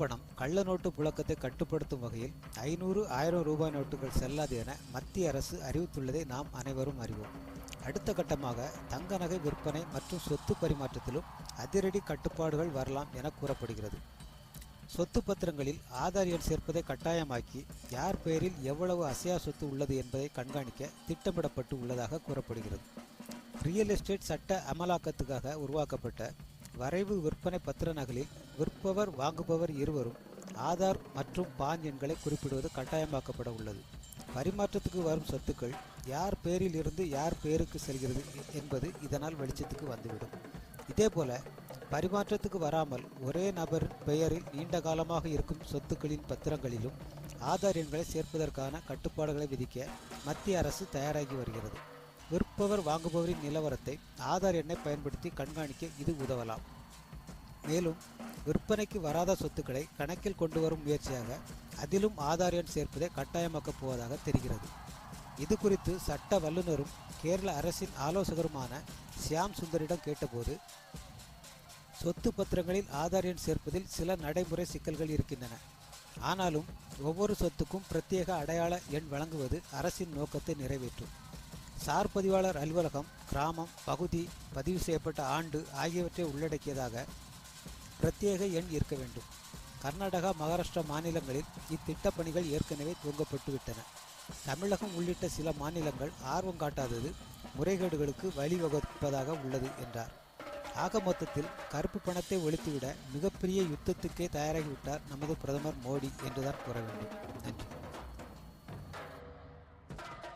முப்பணம் கள்ள நோட்டு புழக்கத்தை கட்டுப்படுத்தும் வகையில் ஐநூறு ஆயிரம் ரூபாய் நோட்டுகள் செல்லாது என மத்திய அரசு அறிவித்துள்ளதை நாம் அனைவரும் அறிவோம். அடுத்த கட்டமாக தங்க நகை விற்பனை மற்றும் சொத்து பரிமாற்றத்திலும் அதிரடி கட்டுப்பாடுகள் வரலாம் என கூறப்படுகிறது. சொத்து பத்திரங்களில் ஆதார் எண் சேர்ப்பதை கட்டாயமாக்கி யார் பெயரில் எவ்வளவு அசையா சொத்து உள்ளது என்பதை கண்காணிக்க திட்டமிடப்பட்டு உள்ளதாக கூறப்படுகிறது. ரியல் எஸ்டேட் சட்ட அமலாக்கத்துக்காக உருவாக்கப்பட்ட வரைவு விற்பனை பத்திர நகலில் விற்பவர் வாங்குபவர் இருவரும் ஆதார் மற்றும் பான் எண்களை குறிப்பிடுவது கட்டாயமாக்கப்பட உள்ளது. பரிமாற்றத்துக்கு வரும் சொத்துக்கள் யார் பேரில் இருந்து யார் பேருக்கு செல்கிறது என்பது இதனால் வெளிச்சத்துக்கு வந்துவிடும். இதேபோல பரிமாற்றத்துக்கு வராமல் ஒரே நபர் பெயரில் நீண்ட காலமாக இருக்கும் சொத்துக்களின் பத்திரங்களிலும் ஆதார் எண்களை சேர்ப்பதற்கான கட்டுப்பாடுகளை விதிக்க மத்திய அரசு தயாராகி வருகிறது. விற்பவர் வாங்குபவரின் நிலவரத்தை ஆதார் எண்ணை பயன்படுத்தி கண்காணிக்க இது உதவலாம். மேலும் விற்பனைக்கு வராத சொத்துக்களை கணக்கில் கொண்டு வரும் முயற்சியாக அதிலும் ஆதார் எண் சேர்ப்பதை கட்டாயமாக்கப் போவதாக தெரிகிறது. இது குறித்து சட்ட வல்லுநரும் கேரள அரசின் ஆலோசகருமான சியாம் சுந்தரிடம் கேட்டபோது சொத்து பத்திரங்களில் ஆதார் எண் சேர்ப்பதில் சில நடைமுறை சிக்கல்கள் இருக்கின்றன. ஆனாலும் ஒவ்வொரு சொத்துக்கும் பிரத்யேக அடையாள எண் வழங்குவது அரசின் நோக்கத்தை நிறைவேற்றும். சார் பதிவாளர் அலுவலகம் கிராமம் பகுதி பதிவு செய்யப்பட்ட ஆண்டு ஆகியவற்றை உள்ளடக்கியதாக பிரத்யேக எண் இருக்க வேண்டும். கர்நாடகா மகாராஷ்டிரா மாநிலங்களில் இத்திட்ட பணிகள் ஏற்கனவே துவங்கப்பட்டுவிட்டன. தமிழகம் உள்ளிட்ட சில மாநிலங்கள் ஆர்வம் காட்டாதது முறைகேடுகளுக்கு வழிவகுப்பதாக உள்ளது என்றார். ஆக மொத்தத்தில் கருப்பு பணத்தை ஒழித்துவிட மிகப்பெரிய யுத்தத்துக்கே தயாராகிவிட்டார் நமது பிரதமர் மோடி என்றுதான் கூற வேண்டும். நன்றி.